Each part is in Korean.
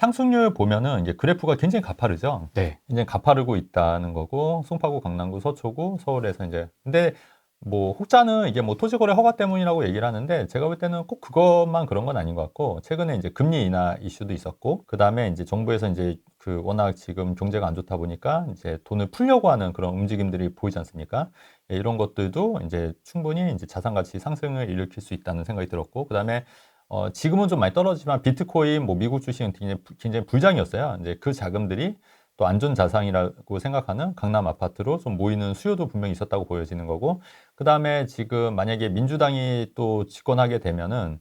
상승률 보면은 이제 그래프가 굉장히 가파르죠. 네. 이제 가파르고 있다는 거고 송파구, 강남구, 서초구, 서울에서 이제 근데 뭐 혹자는 이게 뭐 토지거래 허가 때문이라고 얘기를 하는데 제가 볼 때는 꼭 그것만 그런 건 아닌 것 같고 최근에 이제 금리 인하 이슈도 있었고 그 다음에 이제 정부에서 이제 그 워낙 지금 경제가 안 좋다 보니까 이제 돈을 풀려고 하는 그런 움직임들이 보이지 않습니까? 예, 이런 것들도 이제 충분히 이제 자산 가치 상승을 일으킬 수 있다는 생각이 들었고 그 다음에 어, 지금은 좀 많이 떨어지지만 비트코인, 뭐 미국 주식은 굉장히, 부- 굉장히 불장이었어요. 이제 그 자금들이 또 안전 자산이라고 생각하는 강남 아파트로 좀 모이는 수요도 분명히 있었다고 보여지는 거고, 그 다음에 지금 만약에 민주당이 또 집권하게 되면은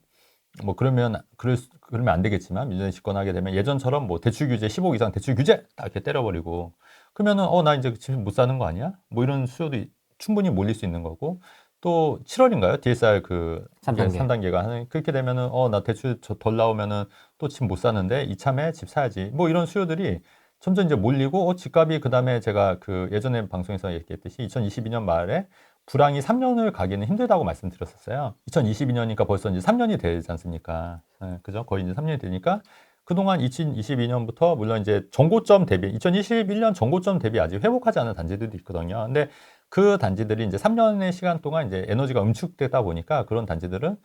뭐 그러면 그럴 수- 그러면 안 되겠지만 민주당이 집권하게 되면 예전처럼 뭐 대출 규제 15 이상 대출 규제 딱 이렇게 때려버리고 그러면은 어 나 이제 집 못 사는 거 아니야? 뭐 이런 수요도 이- 충분히 몰릴 수 있는 거고 또 7월인가요? DSR 그삼 단계. 3단계가 하는 그렇게 되면은 어 나 대출 저- 덜 나오면은 또 집 못 사는데 이참에 집 사야지 뭐 이런 수요들이 점점 이제 몰리고 어, 집값이 그다음에 제가 그 예전에 방송에서 얘기했듯이 2022년 말에 불황이 3년을 가기는 힘들다고 말씀드렸었어요. 2022년이니까 벌써 이제 3년이 되지 않습니까? 예, 그죠? 거의 이제 3년이 되니까 그동안 2022년부터 물론 이제 전고점 대비 2021년 전고점 대비 아직 회복하지 않은 단지들도 있거든요. 근데 그 단지들이 이제 3년의 시간 동안 이제 에너지가 응축되다 보니까 그런 단지들은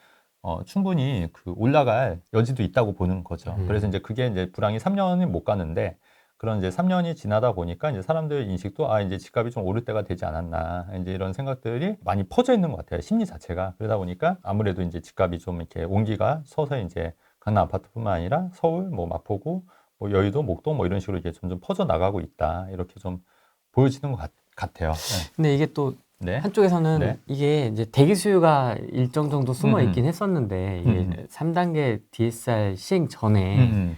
어, 충분히 그 올라갈 여지도 있다고 보는 거죠. 음. 그래서 이제 그게 이제 불황이 3년이 못 가는데 그런 이제 3년이 지나다 보니까 이제 사람들 인식도 아 이제 집값이 좀 오를 때가 되지 않았나 이제 이런 생각들이 많이 퍼져 있는 것 같아요 심리 자체가 그러다 보니까 아무래도 이제 집값이 좀 이렇게 온기가 서서 이제 강남 아파트뿐만 아니라 서울 뭐 마포구 뭐 여의도 목동 뭐 이런 식으로 이제 점점 퍼져 나가고 있다 이렇게 좀 보여지는 것 같, 아요 근데 이게 또 네. 한쪽에서는 네. 이게 이제 대기 수요가 일정 정도 숨어 음. 있긴 했었는데 이게 음. 3단계 DSR 시행 전에 음,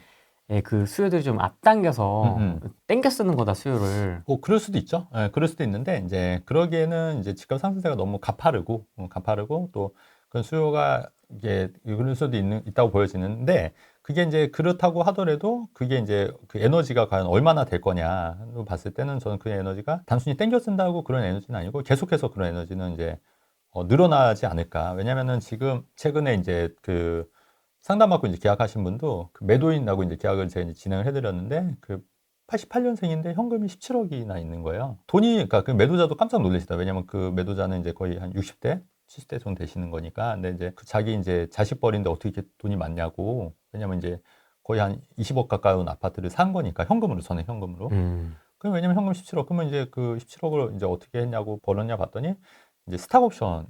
예, 그 수요들이 좀 앞당겨서 음, 땡겨 쓰는 거다 수요를. 뭐 그럴 수도 있죠. 예, 그럴 수도 있는데 이제 그러기에는 이제 집값 상승세가 너무 가파르고 어, 가파르고 또 그런 수요가 이게 그럴 수도 있는 있다고 보여지는데 그게 이제 그렇다고 하더라도 그게 이제 그 에너지가 과연 얼마나 될 거냐 봤을 때는 저는 그 에너지가 단순히 땡겨 쓴다고 그런 에너지는 아니고 계속해서 그런 에너지는 이제 어, 늘어나지 않을까. 왜냐면은 지금 최근에 이제 그 상담받고 이제 계약하신 분도 그 매도인하고 이제 계약을 제가 이제 진행을 해드렸는데 그 88년생인데 현금이 17억이나 있는 거예요. 돈이, 그러니까 그 매도자도 깜짝 놀라시다. 왜냐면 그 매도자는 이제 거의 한 60대, 70대 정도 되시는 거니까. 근데 이제 그 자기 이제 자식 버린데 어떻게 이렇게 돈이 많냐고. 왜냐면 이제 거의 한 20억 가까운 아파트를 산 거니까 현금으로, 전에 현금으로. 음. 그럼 왜냐면 현금 17억. 그러면 이제 그 17억을 이제 어떻게 했냐고 벌었냐 봤더니 이제 스탁 옵션에서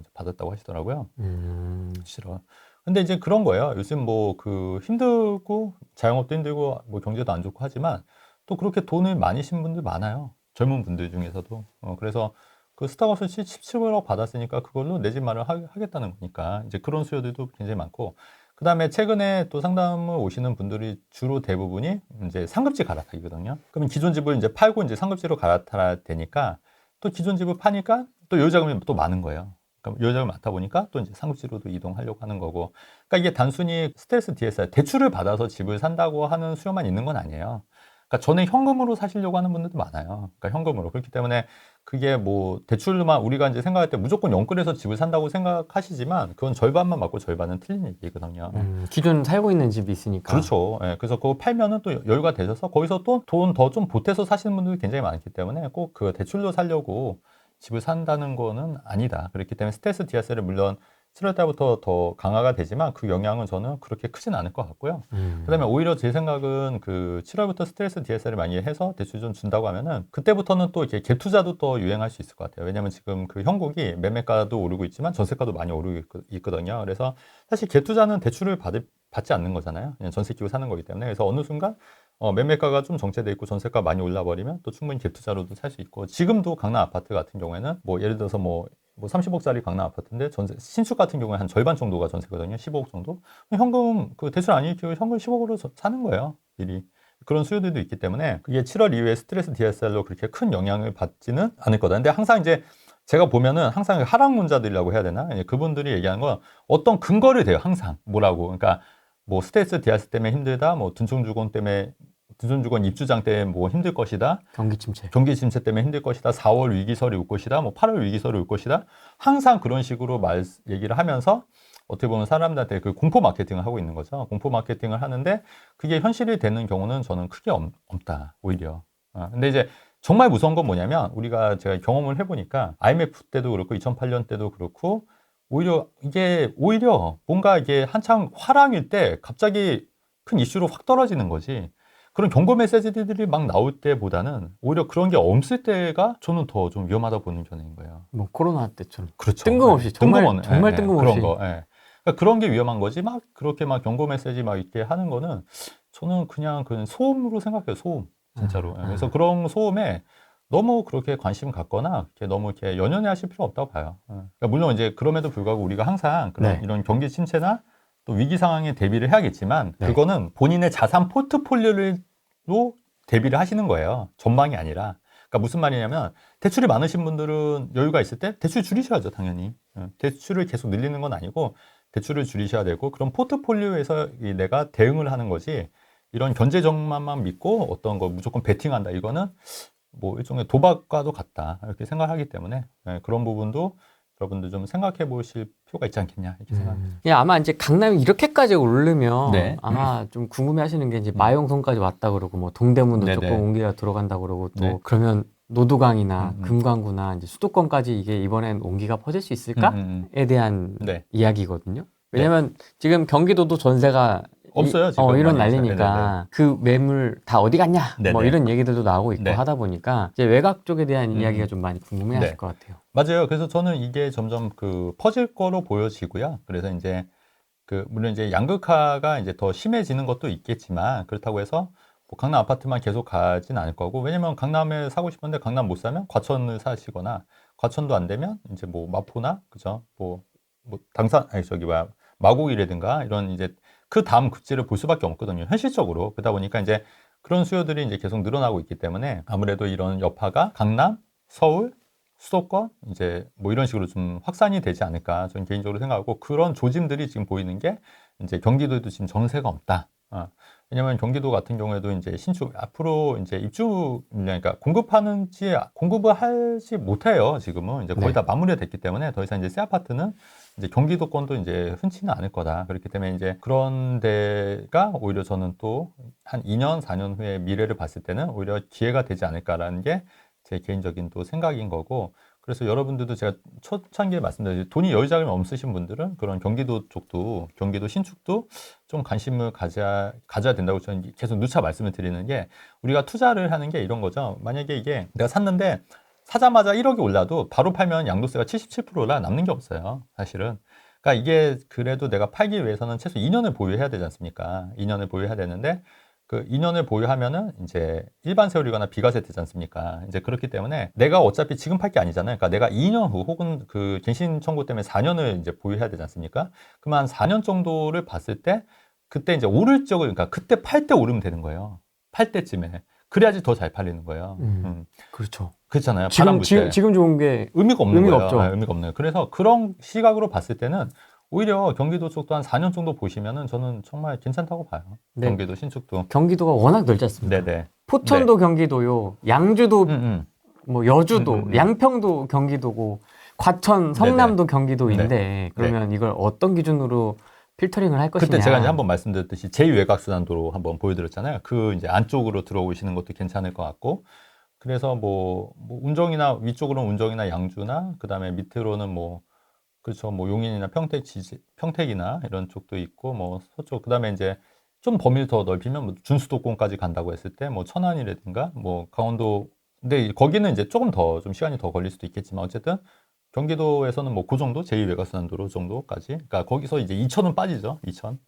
이제 받았다고 하시더라고요. 음. 싫어. 근데 이제 그런 거예요. 요즘 뭐 그 힘들고 자영업도 힘들고 뭐 경제도 안 좋고 하지만 또 그렇게 돈을 많이 신 분들 많아요. 젊은 분들 중에서도. 어, 그래서 그 스타벅스 17억억 받았으니까 그걸로 내 집 마련 하- 하겠다는 거니까 이제 그런 수요들도 굉장히 많고 그 다음에 최근에 또 상담을 오시는 분들이 주로 대부분이 이제 상급지 갈아타기거든요. 그러면 기존 집을 이제 팔고 이제 상급지로 갈아타야 되니까 또 기존 집을 파니까 또 여유자금이 또 많은 거예요. 그럼 여유자금이 많다 보니까 또 이제 상급지로도 이동하려고 하는 거고. 그러니까 이게 단순히 스트레스 DSR, 대출을 받아서 집을 산다고 하는 수요만 있는 건 아니에요. 그러니까 전에 현금으로 사시려고 하는 분들도 많아요. 그러니까 현금으로. 그렇기 때문에 그게 뭐 대출로만 우리가 이제 생각할 때 무조건 연끌해서 집을 산다고 생각하시지만 그건 절반만 맞고 절반은 틀린 얘기거든요. 음. 기존 살고 있는 집이 있으니까. 그렇죠. 예, 그래서 그거 팔면은 또 여유가 되셔서 거기서 또 돈 더 좀 보태서 사시는 분들이 굉장히 많기 때문에 꼭 그 대출로 살려고 집을 산다는 거는 아니다. 그렇기 때문에 스트레스 디아스를 물론 7월 달부터 더 강화가 되지만 그 영향은 저는 그렇게 크진 않을 것 같고요. 음. 그다음에 오히려 제 생각은 그 7월부터 스트레스 DSR을 많이 해서 대출 좀 준다고 하면은 그때부터는 또 이렇게 갭 투자도 또 유행할 수 있을 것 같아요. 왜냐면 지금 그 현국이 매매가도 오르고 있지만 전세가도 많이 오르고 있- 있거든요. 그래서 사실 갭 투자는 대출을 받을, 받지 않는 거잖아요. 그냥 전세 끼고 사는 거기 때문에 그래서 어느 순간 어, 매매가가 좀 정체돼 있고 전세가 많이 올라버리면 또 충분히 갭 투자로도 살 수 있고 지금도 강남 아파트 같은 경우에는 뭐 예를 들어서 뭐 뭐 30억짜리 강남 아파트인데 전세 신축 같은 경우에 한 절반 정도가 전세거든요. 15억 정도. 현금 그 대출 안 일으키고 현금 10억으로 사는 거예요. 미리. 그런 수요들도 있기 때문에 그게 7월 이후에 스트레스 DSR로 그렇게 큰 영향을 받지는 않을 거다. 근데 항상 이제 제가 보면은 항상 하락론자들이라고 해야 되나? 예, 그분들이 얘기하는 건 어떤 근거를 대요. 항상 뭐라고. 그러니까 뭐 스트레스 DSR 때문에 힘들다. 뭐 둔촌주공 때문에 둔촌주공 입주장 때문에 뭐 힘들 것이다. 경기 침체. 경기 침체 때문에 힘들 것이다. 4월 위기설이 올 것이다. 뭐 8월 위기설이 올 것이다. 항상 그런 식으로 말 얘기를 하면서 어떻게 보면 사람들한테 그 공포 마케팅을 하고 있는 거죠. 공포 마케팅을 하는데 그게 현실이 되는 경우는 저는 크게 없, 다 오히려. 어, 근데 이제 정말 무서운 건 뭐냐면 우리가 제가 경험을 해보니까 IMF 때도 그렇고 2008년 때도 그렇고 오히려 이게 오히려 뭔가 이게 한창 화랑일 때 갑자기 큰 이슈로 확 떨어지는 거지. 그런 경고 메시지들이 막 나올 때보다는 오히려 그런 게 없을 때가 저는 더 좀 위험하다 보는 견해인 거예요. 뭐 코로나 때처럼. 그렇죠. 뜬금없이, 예, 정말- 뜬금없는, 정말 예, 예, 뜬금없이. 그런 거. 예. 그러니까 그런 게 위험한 거지. 막 그렇게 막 경고 메시지 막 이렇게 하는 거는 저는 그냥 그 소음으로 생각해요. 소음. 진짜로. 아, 예, 그래서 그런 소음에 너무 그렇게 관심 갖거나 이렇게 너무 이렇게 연연해 하실 필요 없다고 봐요. 예. 그러니까 물론 이제 그럼에도 불구하고 우리가 항상 그런 네. 이런 경기 침체나 또 위기 상황에 대비를 해야겠지만 네. 그거는 본인의 자산 포트폴리오로 대비를 하시는 거예요. 전망이 아니라. 그러니까 무슨 말이냐면 대출이 많으신 분들은 여유가 있을 때 대출 줄이셔야죠, 당연히. 예, 대출을 계속 늘리는 건 아니고 대출을 줄이셔야 되고 그런 포트폴리오에서 이 내가 대응을 하는 거지 이런 견제정만만 믿고 어떤 거 무조건 베팅한다 이거는 뭐 일종의 도박과도 같다 이렇게 생각하기 때문에 예, 그런 부분도 여러분들 좀 생각해 보실 필요가 있지 않겠냐 이렇게 생각합니다. 음. 예, 아마 이제 강남이 이렇게까지 오르면 네. 아마 좀 궁금해하시는 게 이제 마용성까지 왔다 그러고 뭐 동대문도 네네. 조금 옹기가 들어간다 그러고 또 네. 그러면 노두강이나 음, 음. 금강구나 이제 수도권까지 이게 이번엔 옹기가 퍼질 수 있을까에 음, 음, 대한 음. 네. 이야기거든요. 왜냐면 지금 경기도도 전세가 없어요, 이, 지금 어, 이런 많이 없어요. 난리니까 그 매물 다 어디 갔냐 뭐 네네. 이런 얘기들도 나오고 있고 네. 하다 보니까 이제 외곽 쪽에 대한 음. 이야기가 좀 많이 궁금해하실 네. 것 같아요. 맞아요. 그래서 저는 이게 점점 그 퍼질 거로 보여지고요. 그래서 이제 그 물론 이제 양극화가 이제 더 심해지는 것도 있겠지만 그렇다고 해서 뭐 강남 아파트만 계속 가진 않을 거고 왜냐면 강남에 사고 싶은데 강남 못 사면 과천을 사시거나 과천도 안 되면 이제 뭐 마포나 그죠 뭐 뭐 당산 아니 저기 뭐야 마곡이라든가 이런 이제 그 다음 급지를 볼 수밖에 없거든요 현실적으로 그러다 보니까 이제 그런 수요들이 이제 계속 늘어나고 있기 때문에 아무래도 이런 여파가 강남 서울 수도권 이제 뭐 이런 식으로 좀 확산이 되지 않을까 저는 개인적으로 생각하고 그런 조짐들이 지금 보이는 게 이제 경기도에도 지금 전세가 없다. 어, 왜냐하면 경기도 같은 경우에도 이제 신축 앞으로 이제 입주 그러니까 공급하는지 공급을 하지 못해요 지금은 이제 거의 네. 다 마무리가 됐기 때문에 더 이상 이제 새 아파트는 이제 경기도권도 이제 흔치는 않을 거다 그렇기 때문에 이제 그런 데가 오히려 저는 또 한 2년 4년 후에 미래를 봤을 때는 오히려 기회가 되지 않을까라는 게 제 개인적인 또 생각인 거고 그래서 여러분들도 제가 초창기에 말씀드렸듯이 돈이 여유 자금이 없으신 분들은 그런 경기도 쪽도 경기도 신축도 좀 관심을 가져야 가져야 된다고 저는 계속 누차 말씀을 드리는 게 우리가 투자를 하는 게 이런 거죠. 만약에 이게 내가 샀는데 사자마자 1억이 올라도 바로 팔면 양도세가 77%라 남는 게 없어요. 사실은. 그러니까 이게 그래도 내가 팔기 위해서는 최소 2년을 보유해야 되지 않습니까? 2년을 보유해야 되는데 그 2년을 보유하면은 이제 일반 세율이거나 비과세 되지 않습니까? 이제 그렇기 때문에 내가 어차피 지금 팔 게 아니잖아요. 그러니까 내가 2년 후 혹은 그 갱신 청구 때문에 4년을 이제 보유해야 되지 않습니까? 한 4년 정도를 봤을 때 그때 이제 오를 적을 그러니까 그때 팔 때 오르면 되는 거예요. 팔 때쯤에 그래야지 더 잘 팔리는 거예요. 음. 음. 그렇죠. 그렇잖아요. 바람 지금 불 지금 때. 지금 좋은 게 의미가 없는 의미가 거예요. 없죠. 아, 의미가 없네요. 그래서 그런 시각으로 봤을 때는 오히려 경기도 쪽도 한 4년 정도 보시면은 저는 정말 괜찮다고 봐요. 네. 경기도 신축도. 경기도가 워낙 넓지 않습니까? 네네. 포천도 경기도요, 양주도 음, 음. 뭐 여주도, 음, 음, 음. 양평도 경기도고, 과천, 성남도 경기도인데 그러면 이걸 어떤 기준으로 필터링을 할 것이냐? 그때 제가 이제 한번 말씀드렸듯이 제2외곽순환도로 한번 보여드렸잖아요. 그 이제 안쪽으로 들어오시는 것도 괜찮을 것 같고, 그래서 뭐, 뭐 운정이나 위쪽으로는 운정이나 양주나 그다음에 밑으로는 뭐 그렇죠, 뭐 용인이나 평택 지지, 평택이나 이런 쪽도 있고, 뭐 서쪽 그다음에 이제 좀 범위를 더 넓히면 뭐 준수도권까지 간다고 했을 때 뭐 천안이라든가 뭐 강원도 근데 거기는 이제 조금 더 좀 시간이 더 걸릴 수도 있겠지만 어쨌든 경기도에서는 뭐 그 정도? 제2외곽순환도로 정도까지? 그러니까 거기서 이제 이천은 빠지죠 이천.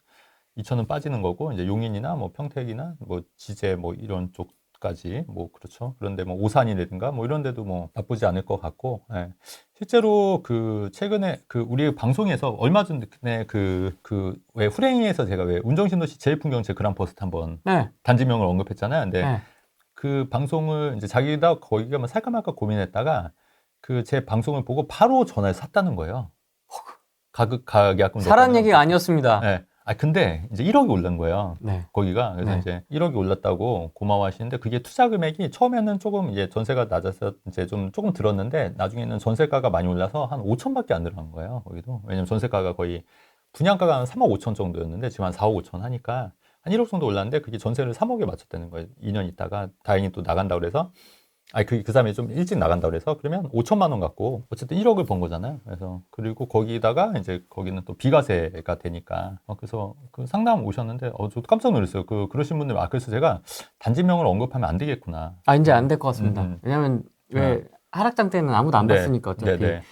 이천은 빠지는 거고 이제 용인이나 뭐 평택이나 뭐 지제 뭐 이런 쪽 까지 뭐 그렇죠 그런데 뭐 오산이라든가 뭐 이런 데도 뭐 나쁘지 않을 것 같고 예. 실제로 그 최근에 그 우리 방송에서 얼마 전에 그 그 왜 후랭이에서 제가 왜 운정신도시 제일 풍경 제 그랑퍼스트 한번 네, 단지명을 언급했잖아요 근데 네. 그 방송을 이제 자기가 거기 가면 살까 말까 고민했다가 그 제 방송을 보고 바로 전화를 샀다는 거예요. 가계약금 사람 넣었다는 얘기가 아니었습니다. 네. 아 근데 이제 1억이 올른 거예요. 네. 거기가 그래서 네. 이제 1억이 올랐다고 고마워하시는데 그게 투자 금액이 처음에는 조금 이제 전세가 낮아서 이제 좀 조금 들었는데 나중에는 전세가가 많이 올라서 한 5천밖에 안 들어간 거예요. 거기도 왜냐면 전세가가 거의 분양가가 한 3억 5천 정도였는데 지금 한 4억 5천 하니까 한 1억 정도 올랐는데 그게 전세를 3억에 맞췄다는 거예요. 2년 있다가 다행히 또 나간다 그래서 아니 그, 그 사람이 좀 일찍 나간다 그래서 그러면 5천만 원 갖고 어쨌든 1억을 번 거잖아요. 그래서 그리고 거기다가 이제 거기는 또 비과세가 되니까 어, 그래서 그 상담 오셨는데 어 저도 깜짝 놀랐어요. 그 그러신 분들 아 그래서 제가 단지명을 언급하면 안 되겠구나. 아 이제 안 될 것 같습니다. 음, 음. 왜냐면 왜 하락장 때는 아무도 안 네. 봤으니까 어차피 네네.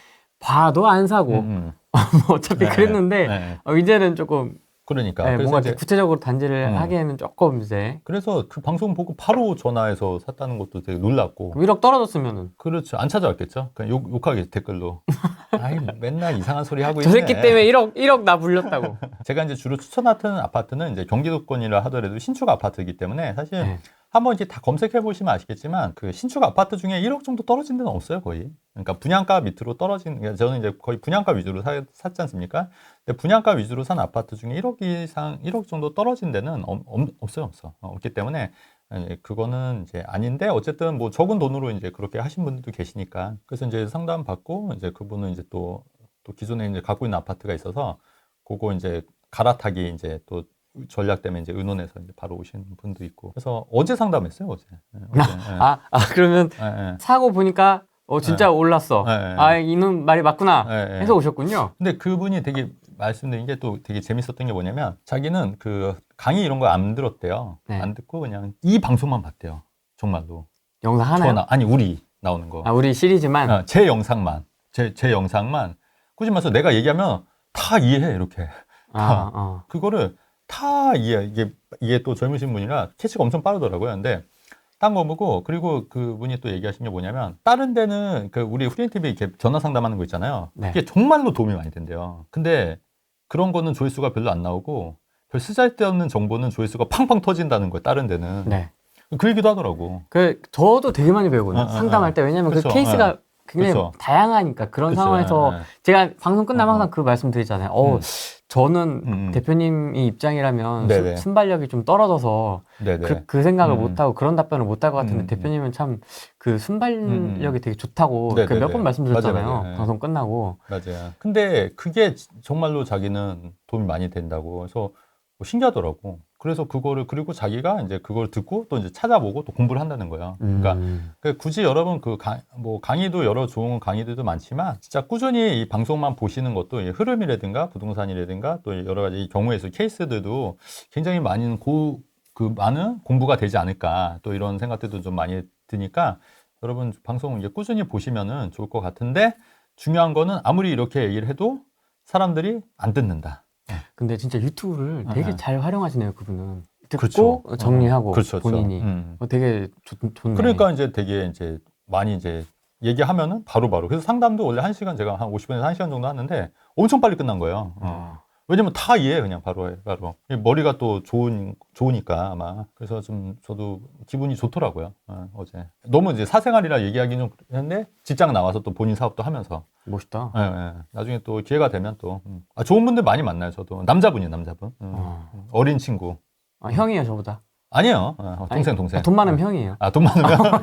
봐도 안 사고 음, 음. 뭐 어차피 네, 그랬는데 네. 어, 이제는 조금 그러니까. 네, 뭔가 이제 구체적으로 단지를 음. 하기에는 조금 이제 그래서 그 방송 보고 바로 전화해서 샀다는 것도 되게 놀랐고. 1억 떨어졌으면은. 그렇죠. 안 찾아왔겠죠? 그냥 욕, 욕하겠지 댓글로. 아이 맨날 이상한 소리 하고 저 있네. 새끼 때문에 1억 1억 나 불렸다고. 제가 이제 주로 추천하는 아파트는 이제 경기도권이라 하더라도 신축 아파트이기 때문에 사실 네. 한번 이제 다 검색해 보시면 아시겠지만 그 신축 아파트 중에 1억 정도 떨어진 데는 없어요 거의. 그러니까 분양가 밑으로 떨어진 그러니까 저는 이제 거의 분양가 위주로 사, 샀지 않습니까? 근데 분양가 위주로 산 아파트 중에 1억 이상 1억 정도 떨어진 데는 없, 없, 없어요 없어 어, 없기 때문에 예, 그거는 이제 아닌데 어쨌든 뭐 적은 돈으로 이제 그렇게 하신 분들도 계시니까 그래서 이제 상담 받고 이제 그분은 이제 또 또 기존에 이제 갖고 있는 아파트가 있어서 그거 이제 갈아타기 이제 또 전략 때문에 이제 의논해서 이제 바로 오신 분도 있고 그래서 어제 상담했어요 어제. 예, 어제. 예. 아, 아 그러면 예, 예. 사고 보니까 어 진짜 올랐어. 예, 예. 아 이놈 말이 맞구나. 예, 예. 해서 오셨군요. 근데 그분이 되게 말씀드린 게 또 되게 재밌었던 게 뭐냐면 자기는 그 강의 이런 거 안 들었대요. 네. 안 듣고 그냥 이 방송만 봤대요. 정말로. 영상 하나요? 전화 아니 우리 나오는 거. 아 우리 시리즈만. 어, 제 영상만 제, 제 영상만 꾸준히 봐서 내가 얘기하면 다 이해해 이렇게. 아, 어. 그거를 다 이해 이게 이게 또 젊으신 분이라 캐치가 엄청 빠르더라고요. 근데 딴 거 보고 그리고 그분이 또 얘기하신 게 뭐냐면 다른 데는 그 우리 후리인 TV 이렇게 전화 상담하는 거 있잖아요. 네. 그게 정말로 도움이 많이 된대요. 근데 그런 거는 조회수가 별로 안 나오고 별 쓰잘데없는 정보는 조회수가 팡팡 터진다는 거예요. 다른 데는 네. 그 얘기도 하더라고. 그 저도 되게 많이 배우거든요. 어, 어, 상담할 때 왜냐면 그 그쵸, 케이스가 굉장히 그쵸. 다양하니까 그런 그쵸, 상황에서 예, 예. 제가 방송 끝나면 어, 항상 그 말씀 드리잖아요. 어, 음. 저는 음, 음. 대표님이 입장이라면 네네. 수- 순발력이 좀 떨어져서 네네. 그, 그 생각을 음. 못하고 그런 답변을 못할 것 같은데 음. 대표님은 참 그 순발력이 음. 되게 좋다고 그 네네네. 몇번 말씀드렸잖아요. 맞아요, 맞아요. 방송 끝나고. 맞아요. 근데 그게 지- 정말로 자기는 도움이 많이 된다고. 그래서 뭐 신기하더라고. 그래서 그거를 그리고 자기가 이제 그걸 듣고 또 이제 찾아보고 또 공부를 한다는 거예요. 그러니까 음. 그 굳이 여러분 그 뭐 강의도 여러 좋은 강의들도 많지만 진짜 꾸준히 이 방송만 보시는 것도 이 흐름이라든가 부동산이라든가 또 여러 가지 이 경우에서 케이스들도 굉장히 많은 고 그 많은 공부가 되지 않을까 또 이런 생각들도 좀 많이 드니까 여러분 방송 이제 꾸준히 보시면은 좋을 것 같은데 중요한 거는 아무리 이렇게 얘기를 해도 사람들이 안 듣는다. 근데 진짜 유튜브를 되게 아, 잘 활용하시네요, 그분은. 듣고 그렇죠. 정리하고 어, 그렇죠, 그렇죠. 본인이. 음. 어, 되게 좋, 좋네. 그러니까 이제 되게 이제 많이 이제 얘기하면은 바로바로. 그래서 상담도 원래 한 시간 제가 한 50분에서 한 시간 정도 하는데 엄청 빨리 끝난 거예요. 어. 어. 왜냐면 다 이해해 그냥 바로 해 바로. 이 머리가 또 좋은 좋으니까 아마. 그래서 좀 저도 기분이 좋더라고요. 어, 어제. 너무 이제 사생활이라 얘기하기는 좀 했는데 직장 나와서 또 본인 사업도 하면서. 멋있다. 예, 예. 나중에 또 기회가 되면 또 음. 아, 좋은 분들 많이 만나요. 저도 남자분이에요, 남자분. 음. 어. 어린 친구. 아, 형이에요, 저보다. 아니에요. 어, 동생 동생. 돈 많으면 형이에요. 아, 돈 많으면